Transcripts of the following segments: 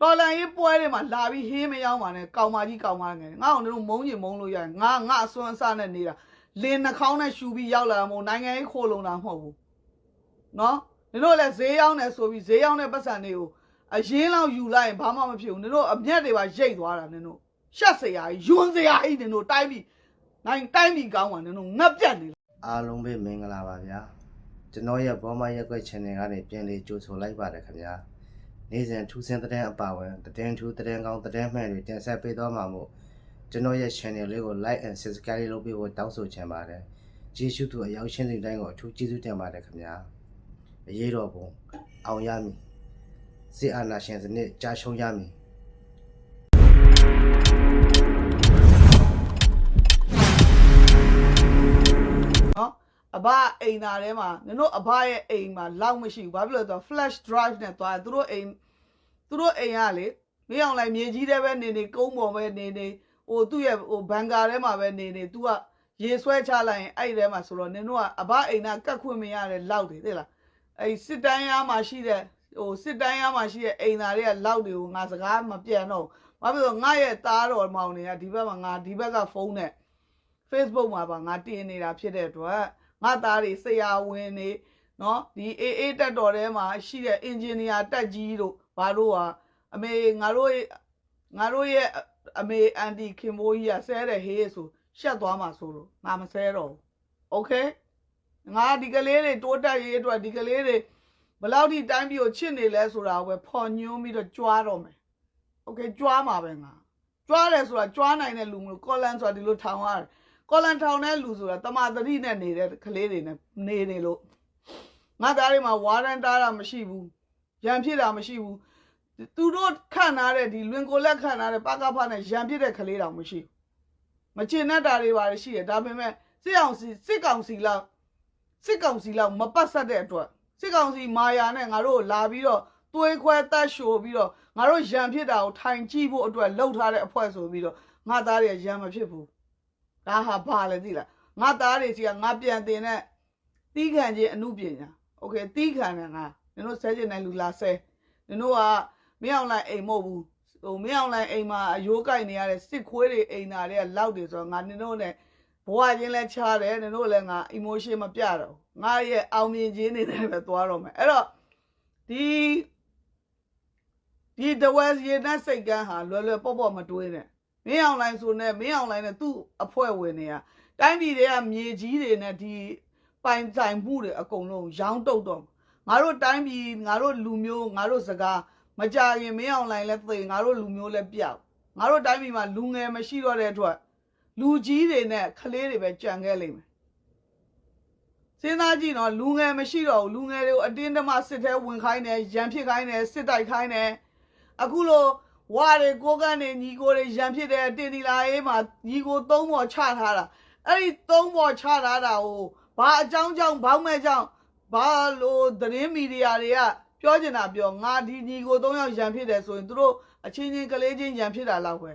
တော်လန်ရေးပွဲတွေမှာလာပြီးဟင်းမရောက်ပါနဲ့ကောင်မကြီးကောင်မငယ်ငါ့အောင်တို့မုန်းကျင်မုန်းလို့ရတယ်ငါငါအစွမ်းအစနဲ့နေတာလင်းနှာခေါင်းနဲ့ရှူပြီးရောက်လာမှာမဟုတ်နိုင်ငံရေးခိုးလုံတာမဟုတ်ဘူးနော်နင်တို့လည်းဈေးရောက်နေဆိုပြီးဈေးရောက်တဲ့ပတ်စံတွေကိုအရင်လောက်ယူလိုက်ရင်ဘာမှမဖြစ်ဘူးနင်တို့အမျက်တွေပါရိတ်သွားတာနင်တို့ရှက်စရာကြီးယွန်းစရာကြီးနင်တို့တိုင်းပြီးနိုင်တိုင်းပြီးကောင်းပါနင်တို့ငတ်ပြတ်နေလားအားလုံးပဲမင်္ဂလာပါဗျာကျွန်တော်ရဲ့ဘောမရက်ွက် channel ကနေပြန်လေးကြိုဆိုလိုက်ပါတယ်ခင်ဗျာ နေ့စဉ်ထူးဆန်းတဲ့အပါဝင်တဲ့ထူးတဲ့ကောင်းတဲ့မှန်တွေတင်ဆက်ပေးသွားမှာမို့ကျွန်တော်ရဲ့ channel လေးကို like and subscribe လုပ်ပေးဖို့တောင်းဆိုချင်ပါတယ်ကျေးဇူးသူအရောက်ချင်းစီတိုင်းကိုအထူးကျေးဇူးတင်ပါတယ်ခင်ဗျာအရေးတော်ပုံအောင်ရမည်စစ်အာဏာရှင်စနစ်ကြာရှုံးရမည် အဘအိမ်သားထဲမှာနင်တို့အဘရဲ့အိမ်မှာလောက်မရှိဘူးဘာဖြစ်လို့လဲဆိုတော့ flash drive နဲ့သွားတယ်သူတို့အိမ်သူတို့အိမ်ကလေမင်းအောင်လိုက်မြေကြီးထဲပဲနေနေကုန်းပေါ်ပဲနေနေဟိုသူ့ရဲ့ဟိုဘန်ကာထဲမှာပဲနေနေ तू ကရေဆွဲချလိုက်ရင်အဲ့ဒီထဲမှာဆိုတော့နင်တို့ကအဘအိမ်သားကတ်ခွင့်မရတဲ့လောက်တွေသိလားအဲ့ဒီစစ်တန်းရမှာရှိတဲ့ဟိုစစ်တန်းရမှာရှိတဲ့အိမ်သားတွေကလောက်တွေကိုငါစကားမပြန်တော့ဘူးဘာဖြစ်လို့လဲငါရဲ့သားတော်မောင်တွေကဒီဘက်မှာငါဒီဘက်ကဖုန်းနဲ့ Facebook မှာပါငါတင်နေတာဖြစ်တဲ့အတွက် ငါသားတွေဆရာဝန်နေနော်ဒီအေးအေးတက်တော်ထဲမှာရှိတဲ့အင်ဂျင်နီယာတက်ကြီးတို့ဘာလို့ဟာအမေငါတို့ရဲ့ငါတို့ရဲ့အမေအန်တီခင်မိုးကြီးကဆဲတဲ့ဟေးဆိုရှက်သွားမှာဆိုလို့ငါမဆဲတော့ဘူးโอเคငါဒီကလေးတွေတိုးတက်ရေးအတွက်ဒီကလေးတွေဘယ်လောက်ထိတိုင်းပြီးကိုချစ်နေလဲဆိုတာကိုပဲဖော်ညွှန်းပြီးတော့ကြွားတော့မယ်โอเคကြွားမှာပဲငါကြွားတယ်ဆိုတာကြွားနိုင်တဲ့လူမျိုးကောလန်ဆိုတာဒီလိုထောင်ရတယ် ကောလန်ထောင်တဲ့လူဆိုတာတမာတတိနဲ့နေတဲ့ကလေးတွေနဲ့နေနေလို့ငါသားတွေမှာဝါရန်တားတာမရှိဘူးရံဖြစ်တာမရှိဘူးသူတို့ခန့်ထားတဲ့ဒီလွင်ကိုလက်ခန့်ထားတဲ့ပကဖနဲ့ရံဖြစ်တဲ့ကလေးတောင်မရှိဘူးမချင်တတ်တာတွေပါရှိတယ်ဒါပေမဲ့စစ်အောင်စီစစ်ကောင်စီလောက်စစ်ကောင်စီလောက်မပတ်ဆက်တဲ့အတွက်စစ်ကောင်စီမာယာနဲ့ငါတို့ကိုလာပြီးတော့သွေးခွဲတတ်ရှို့ပြီးတော့ငါတို့ရံဖြစ်တာကိုထိုင်ကြည့်ဖို့အတွက်လှုပ်ထားတဲ့အဖွဲ့ဆိုပြီးတော့ငါသားတွေရံမဖြစ်ဘူး ဒါဟာဘာလဲသိလားငါသားတွေစီကငါပြန်တင်တဲ့တီးခံခြင်းအမှုပညာโอเคတီးခံတယ်ငါနင်တို့ဆဲကျင်တဲ့လူလာဆဲနင်တို့ကမင်းအောင်လိုက်အိမ်မဟုတ်ဘူးဟိုမင်းအောင်လိုက်အိမ်မှာအယိုးကိုက်နေရတဲ့စစ်ခွေးတွေအိမ်သားတွေကလောက်တယ်ဆိုတော့ငါနင်တို့နဲ့ဘဝချင်းလဲချားတယ်နင်တို့လည်းငါ emotion မပြတော့ဘူးငါရဲ့အောင်မြင်ခြင်းတွေနဲ့ပဲသွားတော့မယ်အဲ့တော့ဒီဒီတဝဲရေနဲ့စိတ်ကန်းဟာလွယ်လွယ်ပေါ့ပေါ့မတွေးနဲ့ မင်းအောင်လိုင်းဆိုနဲ့မင်းအောင်လိုင်းနဲ့သူ့အဖွဲ့ဝင်တွေကတိုင်းပြည်တွေကမြေကြီးတွေနဲ့ဒီပိုင်ဆိုင်မှုတွေအကုန်လုံးရောင်းတုတ်တော့ငါတို့တိုင်းပြည်ငါတို့လူမျိုးငါတို့စကားမကြရင်မင်းအောင်လိုင်းလည်းသိငါတို့လူမျိုးလည်းပြောက်ငါတို့တိုင်းပြည်မှာလူငယ်မရှိတော့တဲ့အတွက်လူကြီးတွေနဲ့ကလေးတွေပဲကြံခဲ့လိမ့်မယ်စဉ်းစားကြည့်နော်လူငယ်မရှိတော့ဘူးလူငယ်တွေကိုအတင်းတမစစ်ထဲဝင်ခိုင်းတယ်ရန်ဖြစ်ခိုင်းတယ်စစ်တိုက်ခိုင်းတယ်အခုလို ဝါတွေကိုကန်းနေညီကိုတွေရံဖြစ်တဲ့တင်ဒီလာရေးမှာညီကိုသုံးပေါ်ချထားတာအဲ့ဒီသုံးပေါ်ချထားတာကိုဘာအကြောင်းကြောင့်ဘောင်းမဲ့ကြောင့်ဘာလို့သတင်းမီဒီယာတွေကပြောချင်တာပြောငါဒီညီကိုသုံးယောက်ရံဖြစ်တယ်ဆိုရင်သူတို့အချင်းချင်းကလေးချင်းရံဖြစ်တာလောက်ပဲ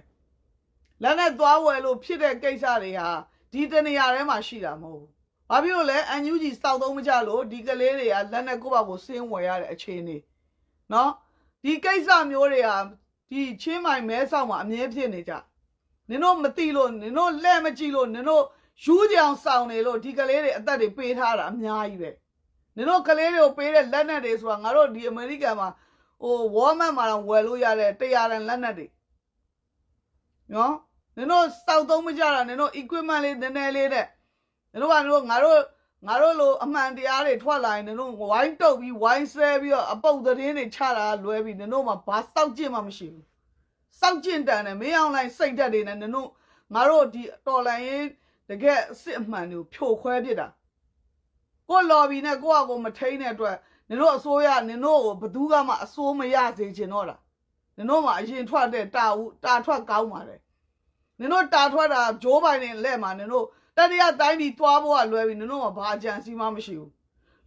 လက်နဲ့သွားဝယ်လို့ဖြစ်တဲ့ကိစ္စတွေဟာဒီတနေရာထဲမှာရှိတာမဟုတ်ဘူးဘာဖြစ်လို့လဲအန်ယူဂျီစောက်သုံးမကြလို့ဒီကလေးတွေကလက်နဲ့ကိုယ့်ဘာကိုစင်းဝယ်ရတဲ့အခြေအနေနော်ဒီကိစ္စမျိုးတွေဟာ ဒီချင်းမိုင်မဲဆောက်မှာအမြဲဖြစ်နေကြနင်တို့မသိလို့နင်တို့လက်မကြည့်လို့နင်တို့ယူးကြောင်ဆောင်နေလို့ဒီကလေးတွေအသက်တွေပေးထားတာအများကြီးပဲနင်တို့ကလေးတွေကိုပေးတဲ့လက်နက်တွေဆိုတာငါတို့ဒီအမေရိကန်မှာဟိုဝေါ်မတ်မှာတော့ဝယ်လို့ရတဲ့တရားရန်လက်နက်တွေနော်နင်တို့စောက်သုံးမကြတာနင်တို့ equipment လေးနည်းနည်းလေးနဲ့နင်တို့ကနင်တို့ငါတို့ ငါတို့လိုအမှန်တရားတွေထွက်လာရင်နင်တို့ဝိုင်းတုပ်ပြီးဝိုင်းဆဲပြီးတော့အပုတ်သတင်းတွေချတာလွဲပြီးနင်တို့မှာဘာစောက်ကျင့်မှမရှိဘူးစောက်ကျင့်တန်တယ်မင်းအောင်လိုက်စိတ်ဓာတ်တွေနဲ့နင်တို့ငါတို့ဒီတော်လိုင်းရေးတကယ်အစ်စ်အမှန်တွေကိုဖြိုခွဲပစ်တာကိုယ်လော်ဘီနဲ့ကိုယ့်အကိုမထိန်တဲ့အတွက်နင်တို့အစိုးရနင်တို့ကိုဘယ်သူကမှအစိုးမရစေချင်တော့တာနင်တို့မှာအရင်ထွက်တဲ့တာဦးတာထွက်ကောင်းပါတယ်နင်တို့တာထွက်တာဂျိုးဘိုင်နဲ့လက်မှာနင်တို့ တတိယတိုင်းပြည်သွားဖို့ကလွယ်ပြီနင်တို့ကဘာအကြံစီမှမရှိဘူး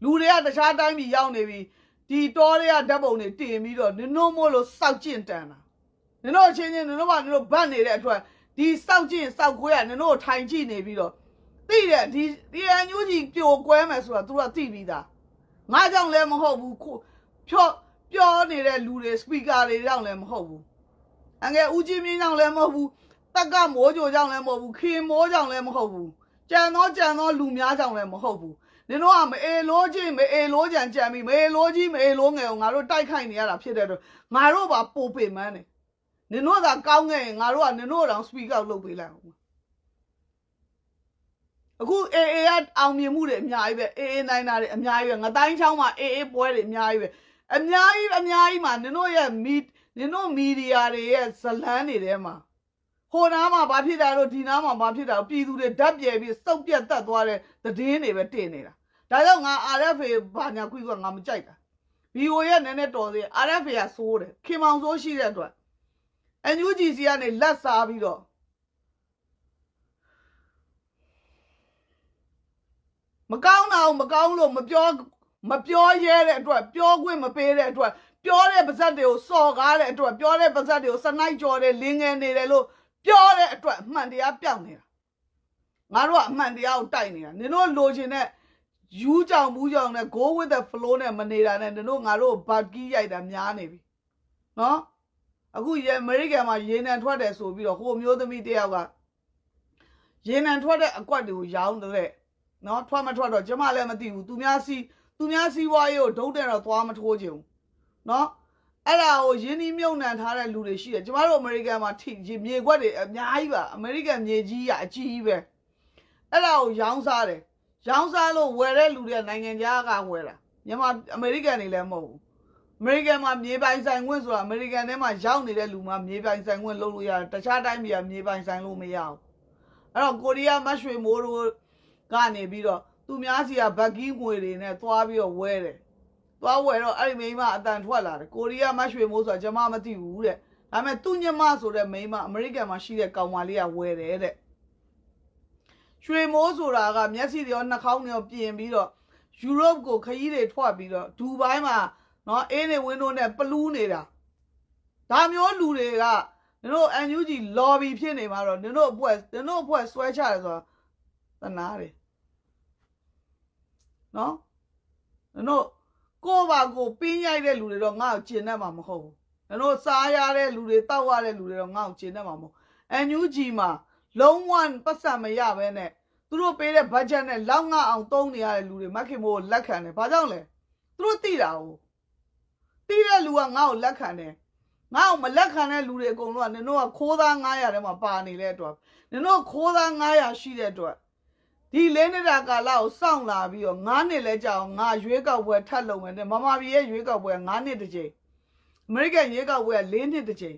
လူတွေကတခြားတိုင်းပြည်ရောက်နေပြီဒီတောတွေကဓာတ်ပုံတွေတင်ပြီးတော့နင်တို့မို့လို့စောက်ကျင့်တန်တာနင်တို့အချင်းချင်းနင်တို့ကနင်တို့ဗတ်နေတဲ့အတွက်ဒီစောက်ကျင့်စောက်ကွဲကနင်တို့ထိုင်ကြည့်နေပြီးတော့သိတယ်ဒီဒီအန်ယူကြီးပြိုကွဲမယ်ဆိုတာ तू ကသိပြီးသားငါကြောင့်လည်းမဟုတ်ဘူးခုဖြော့ပြောနေတဲ့လူတွေစပီကာတွေကြောင့်လည်းမဟုတ်ဘူးအငယ်ဦးကြီးမြင့်ကြောင့်လည်းမဟုတ်ဘူး တက်ကမိုးကြိုကြောင့်လည်းမဟုတ်ဘူးခင်မိုးကြောင့်လည်းမဟုတ်ဘူးကြံသောကြံသောလူများကြောင့်လည်းမဟုတ်ဘူးနင်တို့ကမအေလိုးချင်းမအေလိုးကြံကြံပြီးမအေလိုးကြီးမအေလိုးငယ်ကိုငါတို့တိုက်ခိုက်နေရတာဖြစ်တဲ့အတွက်ငါတို့ပါပိုပေမန်းတယ်နင်တို့သာကောင်းခဲ့ရင်ငါတို့ကနင်တို့တောင်စပီကောက်လုပ်ပေးလိုက်အောင်အခု AA ကအောင်မြင်မှုတွေအများကြီးပဲ AA နိုင်တာတွေအများကြီးပဲငတိုင်းချောင်းမှာ AA ပွဲတွေအများကြီးပဲအများကြီးအများကြီးမှာနင်တို့ရဲ့မီနင်တို့မီဒီယာတွေရဲ့ဇလန်းတွေထဲမှာ ဟိုနားမှာဘာဖြစ်တာလို့ဒီနားမှာဘာဖြစ်တာလို့ပြည်သူတွေဓာတ်ပြဲပြီးစုပ်ပြတ်တက်သွားတဲ့သတင်းတွေပဲတင်နေတာဒါကြောင့်ငါ RFA ဘာညာခွေးကငါမကြိုက်တာ VO ရဲ့နည်းနည်းတော်သေး RFA ကစိုးတယ်ခင်မောင်စိုးရှိတဲ့အတွက် NUGC ကနေလက်စားပြီးတော့မကောင်းတာကိုမကောင်းလို့မပြောမပြောရဲတဲ့အတွက်ပြောခွင့်မပေးတဲ့အတွက်ပြောတဲ့ပါဇက်တွေကိုစော်ကားတဲ့အတွက်ပြောတဲ့ပါဇက်တွေကိုစနိုက်ကြော်တဲ့လင်းငယ်နေတယ်လို့ ပြောတဲ့အတွက်အမှန်တရားပြောင်းနေတာငါတို့ကအမှန်တရားကိုတိုက်နေတာနင်တို့လိုချင်တဲ့ယူကြောင်ဘူးကြောင်နဲ့ go with the flow နဲ့မနေတာနဲ့နင်တို့ငါတို့ဘတ်ကီးရိုက်တာများနေပြီနော်အခုရေအမေရိကန်မှာရေနံထွက်တယ်ဆိုပြီးတော့ဟိုမျိုးသမီးတယောက်ကရေနံထွက်တဲ့အကွက်တွေကိုရောင်းတဲ့နော်ထွက်မထွက်တော့ကျမလည်းမသိဘူးသူများစီသူများစီးပွားရေးကိုဒုတ်တဲ့တော့သွားမထိုးချင်ဘူးနော် အဲ့ဒါကိုရင်းနှီးမြုပ်နှံထားတဲ့လူတွေရှိတယ်ကျမတို့အမေရိကန်မှာထိရေမြေခွက်တွေအများကြီးပါအမေရိကန်မြေကြီးကအကြီးကြီးပဲအဲ့ဒါကိုရောင်းစားတယ်ရောင်းစားလို့ဝယ်တဲ့လူတွေကနိုင်ငံခြားကဝယ်တာမြန်မာအမေရိကန်တွေလည်းမဟုတ်ဘူးအမေရိကန်မှာမြေပိုင်ဆိုင်ခွင့်ဆိုတာအမေရိကန်ထဲမှာရောက်နေတဲ့လူမှမြေပိုင်ဆိုင်ခွင့်လုပ်လို့ရတယ်တခြားတိုင်းပြည်ကမြေပိုင်ဆိုင်လို့မရဘူးအဲ့တော့ကိုရီးယားမတ်ရွှေမိုးတို့ကနေပြီးတော့သူများစီကဘက်ကီးငွေတွေနဲ့သွားပြီးတော့ဝဲတယ် သွားဝဲတော့အဲ့ဒီမိန်းမအတန်ထွက်လာတယ်ကိုရီးယားမတ်ရွှေမိုးဆိုတာကျွန်မမသိဘူးတဲ့ဒါပေမဲ့သူညမဆိုတဲ့မိန်းမအမေရိကန်မှာရှိတဲ့ကောင်မလေးကဝဲတယ်တဲ့ရွှေမိုးဆိုတာကမျက်စိတွေရောနှာခေါင်းတွေရောပြင်ပြီးတော့ယူရိုပကိုခရီးတွေထွက်ပြီးတော့ဒူဘိုင်းမှာနော်အေးနေဝင်းတို့နဲ့ပလူးနေတာဒါမျိုးလူတွေကနင်တို့ NUG lobby ဖြစ်နေမှာတော့နင်တို့အဖွဲ့နင်တို့အဖွဲ့ဆွဲချတယ်ဆိုတာသနာတယ်နော်နင်တို့ ကိုယ့်ဘာကိုပင်းရိုက်တဲ့လူတွေတော့ငါ့ကိုကျင်တတ်မှာမဟုတ်ဘူးနင်တို့စားရတဲ့လူတွေတောက်ရတဲ့လူတွေတော့ငါ့ကိုကျင်တတ်မှာမဟုတ် NUG မှာလုံးဝပတ်စံမရဘဲနဲ့သူတို့ပေးတဲ့ budget နဲ့လောက်ငါအောင်သုံးနေရတဲ့လူတွေမက်ခင်မိုးကိုလက်ခံတယ်ဘာကြောင့်လဲသူတို့သိတာ ਉਹ တိတဲ့လူကငါ့ကိုလက်ခံတယ်ငါ့ကိုမလက်ခံတဲ့လူတွေအကုန်လုံးကနင်တို့ကခိုးသား900ထဲမှာပါနေတဲ့အတွက်နင်တို့ခိုးသား900ရှိတဲ့အတွက် ဒီလေးနှစ်တာကာလကိုစောင့်လာပြီးတော့9နှစ်လဲကြာအောင်ငါရွေးကောက်ပွဲထပ်လုပ်မယ်တဲ့မမပြည်ရဲ့ရွေးကောက်ပွဲက9နှစ်တစ်ချိန်အမေရိကန်ရွေးကောက်ပွဲက4နှစ်တစ်ချိန်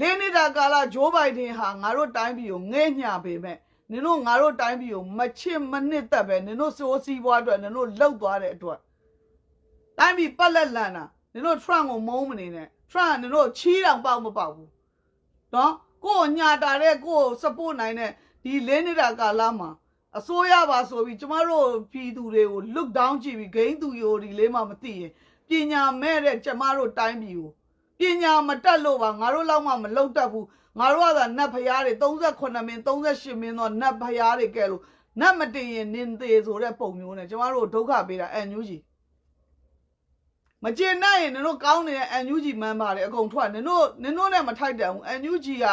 လေးနှစ်တာကာလဂျိုးဘိုင်ဒင်ဟာငါတို့တိုင်းပြည်ကိုငဲ့ညှပေမဲ့နင်တို့ငါတို့တိုင်းပြည်ကိုမချစ်မနှစ်သက်ပဲနင်တို့စိုးစည်းပွားအတွက်နင်တို့လှုပ်သွားတဲ့အတွက်တိုင်းပြည်ပတ်လက်လန်တာနင်တို့ Trump ကိုမုန်းမနေနဲ့ Trump ကနင်တို့ချီးတောင်ပေါက်မပေါက်ဘူးနော်ကိုယ်ကိုညာတာတဲ့ကိုယ်ကို support နိုင်တဲ့ဒီလေးနေတာကာလမှာ အစိုးရပါဆိုပြီးကျမတို့ပြည်သူတွေကို look down ကြည့်ပြီးဂိမ်းသူယိုဒီလေးမှမသိရင်ပညာမဲ့တဲ့ကျမတို့တိုင်းပြည်ကိုပညာမတက်လို့ပါငါတို့လောက်မှမလုံတတ်ဘူးငါတို့ကသာနတ်ဖျားတွေ38မင်း38မင်းတော့နတ်ဖျားတွေကဲလို့နတ်မတင်ရင်နင်သေးဆိုတဲ့ပုံမျိုးနဲ့ကျမတို့ဒုက္ခပေးတာအန်ညူးကြီးမကျင်နိုင်ရင်နင်တို့ကောင်းနေတဲ့ NUG မန်ပါလေအကုန်ထွက်နင်တို့နင်တို့နဲ့မထိုက်တန်ဘူး NUG က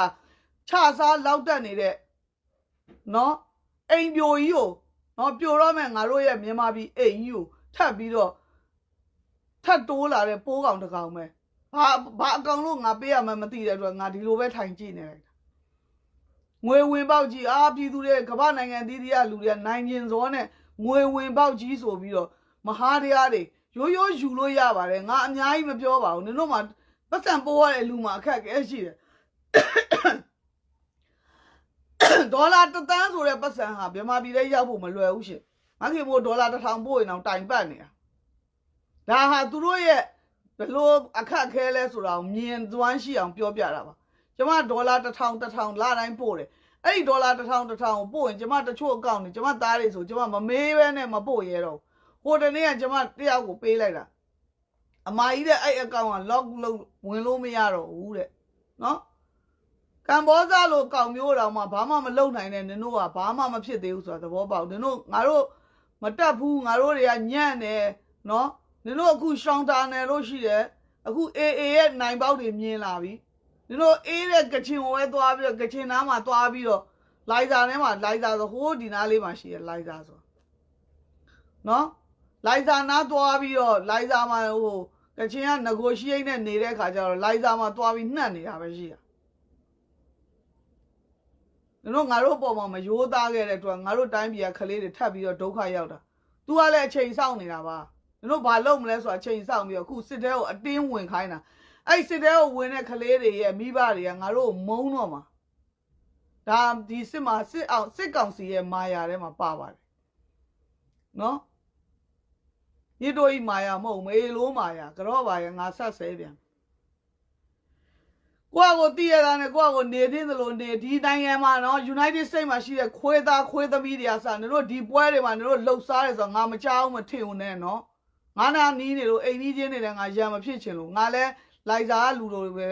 ခြာစားလောက်တက်နေတဲ့နော် အိမ်ပြိုကြီးကိုနော်ပြိုတော့မဲ့ငါတို့ရဲ့မြန်မာပြည်အိမ်ကြီးကိုထပ်ပြီးတော့ထပ်တိုးလာတဲ့ပိုးကောင်တစ်ကောင်ပဲဘာဘာအကောင်လို့ငါပေးရမှန်းမသိတဲ့အတွက်ငါဒီလိုပဲထိုင်ကြည့်နေလိုက်တာငွေဝင်ပေါက်ကြီးအာပြည်သူတွေကမ္ဘာနိုင်ငံသီးသီးကလူတွေကနိုင်ကျင်စောနဲ့ငွေဝင်ပေါက်ကြီးဆိုပြီးတော့မဟာတရားတွေရိုးရိုးယူလို့ရပါတယ်ငါအများကြီးမပြောပါဘူးနင်တို့မှပတ်စံပိုးရတဲ့လူမှအခက်အခဲရှိတယ် ဒေါ်လာတစ်သန်းဆိုတဲ့ပတ်စံဟာမြန်မာပြည်ထဲရောက်ဖို့မလွယ်ဘူးရှင်ငါခင်မို့ဒေါ်လာတစ်ထောင်ပို့ရင်တော့တိုင်ပတ်နေတာဒါဟာသူတို့ရဲ့ဘယ်လိုအခက်အခဲလဲဆိုတာကိုမြင်သွမ်းရှိအောင်ပြောပြတာပါကျမဒေါ်လာတစ်ထောင်တစ်ထောင်လတိုင်းပို့တယ်အဲ့ဒီဒေါ်လာတစ်ထောင်တစ်ထောင်ကိုပို့ရင်ကျမတချို့အကောင့်နေကျမသားတွေဆိုကျမမမေးဘဲနဲ့မပို့ရဲတော့ဘူးဟိုတနေ့ကကျမတယောက်ကိုပေးလိုက်တာအမကြီးတဲ့အဲ့အကောင့်က lock လုပ်ဝင်လို့မရတော့ဘူးတဲ့နော် ကမ်ဘောဇာလိုကောင်မျိုးတောင်မှဘာမှမလုပ်နိုင်တဲ့နင်တို့ကဘာမှမဖြစ်သေးဘူးဆိုတာသဘောပေါက်နင်တို့ငါတို့မတက်ဘူးငါတို့တွေကညံ့တယ်နော်နင်တို့အခုရှောင်းတာနယ်လို့ရှိတယ်အခု AA ရဲ့နိုင်ပေါက်တွေမြင်လာပြီနင်တို့အေးတဲ့ကချင်ကိုပဲသွားပြီးတော့ကချင်နားမှာသွားပြီးတော့လိုက်စာထဲမှာလိုက်စာဆိုဟိုးဒီနားလေးမှာရှိရလိုက်စာဆိုနော်လိုက်စာနားသွားပြီးတော့လိုက်စာမှာဟိုကချင်က negotiate နဲ့နေတဲ့ခါကျတော့လိုက်စာမှာသွားပြီးနှက်နေတာပဲရှိရနင် တို့ငါတို့ပုံမှာမရိုးသားခဲ့တဲ့အတွက်ငါတို့တိုင်းပြည်ကကလေးတွေထပ်ပြီးတော့ဒုက္ခရောက်တာ तू ကလည်းအချိန်စောင့်နေတာပါနင်တို့ဘာလုပ်မလဲဆိုတာအချိန်စောင့်ပြီးတော့အခုစစ်တဲကိုအတင်းဝင်ခိုင်းတာအဲ့စစ်တဲကိုဝင်တဲ့ကလေးတွေရဲ့မိဘတွေကငါတို့ကိုမုန်းတော့မှာဒါဒီစစ်မှာစစ်အောင်စစ်ကောင်စီရဲ့မာယာထဲမှာပါပါတယ်နော်ညစ်တို့ဤမာယာမဟုတ်မေလိုမာယာကြော့ပါရဲ့ငါဆက်ဆဲပြန် ကိုယ့်ကိုတည်ရတာနဲ့ကိုယ့်ကိုနေသင်းသလိုနေဒီနိုင်ငံမှာနော် United States မှာရှိတဲ့ခွေးသားခွေးသမီးတွေကစနေတို့ဒီပွဲတွေမှာနေတို့လှုပ်ရှားတယ်ဆိုတော့ငါမကြောက်မထင်ဘူးနဲ့နော်ငါနာနီးနေလို့အိမ်ကြီးချင်းနေတယ်ငါရံမဖြစ်ချင်လို့ငါလဲလိုက်စားလူလိုပဲ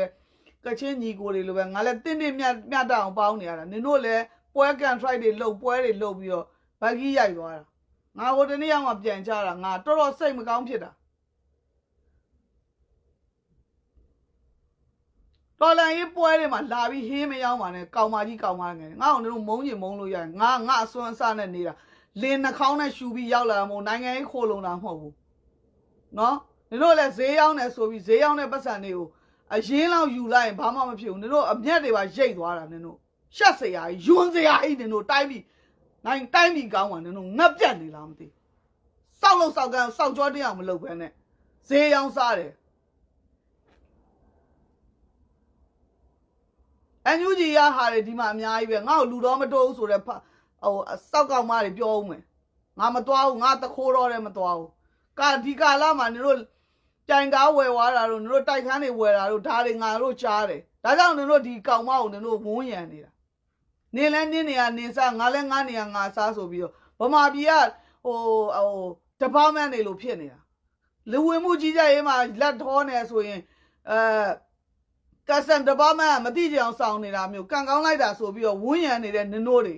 ကချင်းညီကိုတွေလိုပဲငါလဲတင်းတင်းမြတ်မြတ်တအောင်ပေါင်းနေရတာနင်တို့လဲပွဲကန်ထရိုက်တွေလှုပ်ပွဲတွေလှုပ်ပြီးတော့ဘက်ကြီးရိုက်သွားတာငါဟိုတနေ့ရောက်မှပြန်ကြတာငါတော်တော်စိတ်မကောင်းဖြစ်တာ တော်လန်ရေးပွဲတွေမှာလာပြီးဟင်းမရောက်ပါနဲ့ကောင်မကြီးကောင်မငယ်ငါ့အောင်တို့မုန်းကျင်မုန်းလို့ရတယ်ငါငါအစွမ်းအစနဲ့နေတာလင်းနှာခေါင်းနဲ့ရှူပြီးရောက်လာတာမဟုတ်နိုင်ငံရေးခိုးလုံတာမဟုတ်ဘူးနော်နင်တို့လည်းဈေးရောက်နေဆိုပြီးဈေးရောက်တဲ့ပတ်စံတွေကိုအရင်လောက်ယူလိုက်ရင်ဘာမှမဖြစ်ဘူးနင်တို့အမျက်တွေပါရိတ်သွားတာနင်တို့ရှက်စရာကြီးယွန်းစရာကြီးနင်တို့တိုင်းပြီးနိုင်တိုင်းပြီးကောင်းပါနင်တို့ငတ်ပြတ်နေလားမသိစောက်လို့စောက်ကန်းစောက်ကြောတရားမလုပ်ဘဲနဲ့ဈေးရောက်စားတယ် အန်ယူဂျီရဟာတွေဒီမှာအများကြီးပဲငါ့ကိုလူတော်မတိုးဘူးဆိုတော့ဟိုစောက်ကောင်မတွေပြောဦးမယ်ငါမသွားဘူးငါတခိုးတော့လည်းမသွားဘူးကာဒီကာလာမှာနင်တို့ကြိုင်ကားဝယ်သွားတာတို့နင်တို့တိုက်ခန်းတွေဝယ်တာတို့ဒါတွေငါတို့ကြားတယ်ဒါကြောင့်နင်တို့ဒီကောင်မကိုနင်တို့ဝန်းရံနေတာနင်လဲနင်းနေရနင်စားငါလဲငါနေရငါစားဆိုပြီးတော့ဗမာပြည်ကဟိုဟိုဒီပါမန့်တွေလို့ဖြစ်နေတာလူဝင်မှုကြီးကြပ်ရေးမှာလက်ထောနေဆိုရင်အဲ ကတ်ဆန်တပါမန်မတိကြအောင်စောင်းနေတာမျိုးကန်ကောင်းလိုက်တာဆိုပြီးတော့ဝန်းရံနေတဲ့နင်တို့တွေ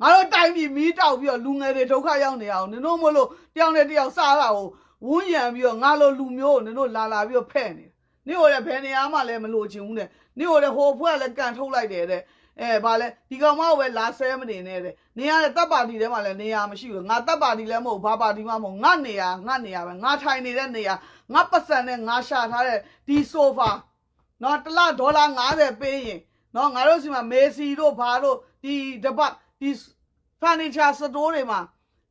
ငါတို့တိုင်းပြည်မီးတောက်ပြီးတော့လူငယ်တွေဒုက္ခရောက်နေအောင်နင်တို့မလို့တယောက်နဲ့တယောက်စားတာကိုဝန်းရံပြီးတော့ငါလိုလူမျိုးကိုနင်တို့လာလာပြီးတော့ဖဲ့နေနင်တို့လည်းဘယ်နေရာမှလည်းမလို့ချင်ဘူးတဲ့နင်တို့လည်းဟိုဖွဲ့လည်းကန်ထုတ်လိုက်တယ်တဲ့အဲဘာလဲဒီကောင်မကိုပဲလာဆဲမနေနဲ့တဲ့နေရတဲ့တပ်ပါတီထဲမှာလည်းနေရာမရှိဘူးငါတပ်ပါတီလည်းမဟုတ်ဘာပါတီမှမဟုတ်ငါနေရာငါနေရာပဲငါထိုင်နေတဲ့နေရာငါပတ်စံနဲ့ငါရှာထားတဲ့ဒီဆိုဖာ နော်တစ်လဒေါ်လာ90ပေးရင်နော်ငါတို့စီမှာမေစီတို့ဘာတို့ဒီတပတ်ဒီဖန်နီချာစတိုးတွေမှာ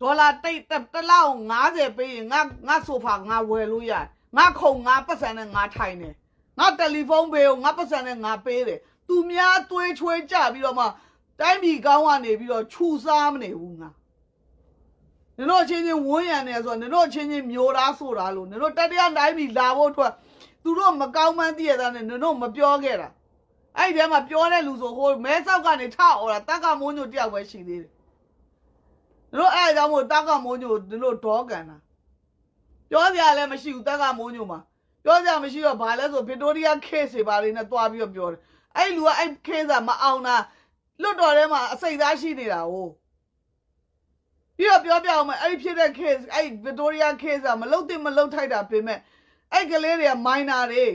ဒေါ်လာတိတ်တစ်လကို90ပေးရင်ငါငါဆိုဖာငါဝယ်လို့ရတယ်ငါခုံငါပတ်စံနဲ့ငါထိုင်တယ်ငါတယ်လီဖုန်းပေးကိုငါပတ်စံနဲ့ငါပေးတယ်သူများသွေးချွေးကြပြီးတော့မှတိုင်းပြည်ကောင်းကနေပြီးတော့ခြူစားမနေဘူးငါနင်တို့အချင်းချင်းဝန်းရံနေဆိုတော့နင်တို့အချင်းချင်းမျိုးသားဆိုတာလို့နင်တို့တတိယတိုင်းပြည်လာဖို့အတွက် သူတို့မကောင်းမှန်းသိရတာနဲ့နင်တို့မပြောခဲ့တာအဲ့ဒီထဲမှာပြောတဲ့လူဆိုဟိုမဲဆောက်ကနေထအော်တာတက်ကမိုးညိုတယောက်ပဲရှိသေးတယ်နင်တို့အဲ့အကြောင်းမို့တက်ကမိုးညိုနင်တို့ဒေါကန်တာပြောစရာလည်းမရှိဘူးတက်ကမိုးညိုမှာပြောစရာမရှိတော့ဘာလဲဆိုဗစ်တိုးရီးယားခေတ်စီပါလေးနဲ့တွားပြီးတော့ပြောတယ်အဲ့လူကအဲ့ခေတ်စာမအောင်တာလွတ်တော်ထဲမှာအစိတ်သားရှိနေတာ ਉਹ ပြီးတော့ပြောပြအောင်မယ်အဲ့ဒီဖြစ်တဲ့ case အဲ့ဗစ်တိုးရီးယား case ကမလုတ်တင်မလုတ်ထိုက်တာပြင်မဲ့ အဲ့ကလေးတွေကမိုင်းနာတွေ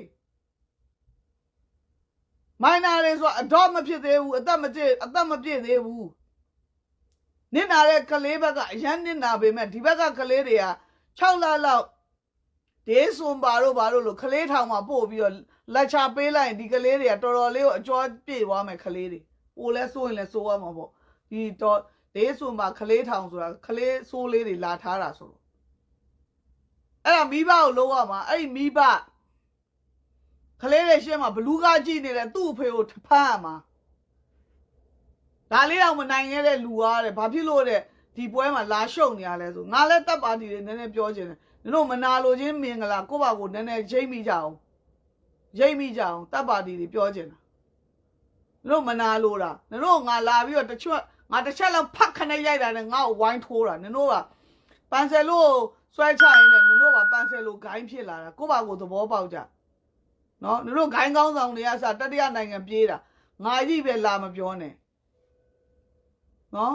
မိုင်းနာတွေဆိုအတော့မဖြစ်သေးဘူးအသက်မပြည့်အသက်မပြည့်သေးဘူးနစ်နာတဲ့ကလေးဘက်ကအရန်နစ်နာပေမဲ့ဒီဘက်ကကလေးတွေက6လလောက်ဒေးစွန်ပါတို့ဘာတို့လို့ကလေးထောင်မှာပို့ပြီးတော့လက်ချပေးလိုက်ရင်ဒီကလေးတွေကတော်တော်လေးကိုအကျော်ပြေသွားမယ်ကလေးတွေပိုလဲစိုးရင်လဲစိုးရမှာပေါ့ဒီတော့ဒေးစွန်ပါကလေးထောင်ဆိုတာကလေးစိုးလေးတွေလာထားတာဆိုတော့ အဲ့ဒါမိဘကိုလုံးဝမှာအဲ့ဒီမိဘကလေးတွေရှင်းမှာဘလူးကားကြည့်နေတယ်သူ့အဖေကိုထဖမ်းရမှာဒါလေးတော့မနိုင်ခဲ့တဲ့လူအားတဲ့ဘာဖြစ်လို့တဲ့ဒီပွဲမှာလာရှုံနေရလဲဆိုငါလည်းတပ်ပါတီတွေနည်းနည်းပြောချင်တယ်နင်တို့မနာလိုချင်းမင်္ဂလာကိုယ့်ဘာကိုနည်းနည်းရိတ်မိကြအောင်ရိတ်မိကြအောင်တပ်ပါတီတွေပြောချင်တာနင်တို့မနာလိုတာနင်တို့ငါလာပြီးတော့တစ်ချက်ငါတစ်ချက်လောက်ဖတ်ခနဲ့ရိုက်တာနဲ့ငါ့ကိုဝိုင်းထိုးတာနင်တို့ကပန်ဆယ်လို့ဆွဲချရင်လည်းနင်တို့ ကပန်ဆယ်လို့ဂိုင်းဖြစ်လာတာကိုယ့်ဘာကိုယ်သဘောပေါက်ကြနော်နင်တို့ဂိုင်းကောင်းဆောင်တွေကစတတိယနိုင်ငံပြေးတာငါကြီးပဲလာမပြောနဲ့နော်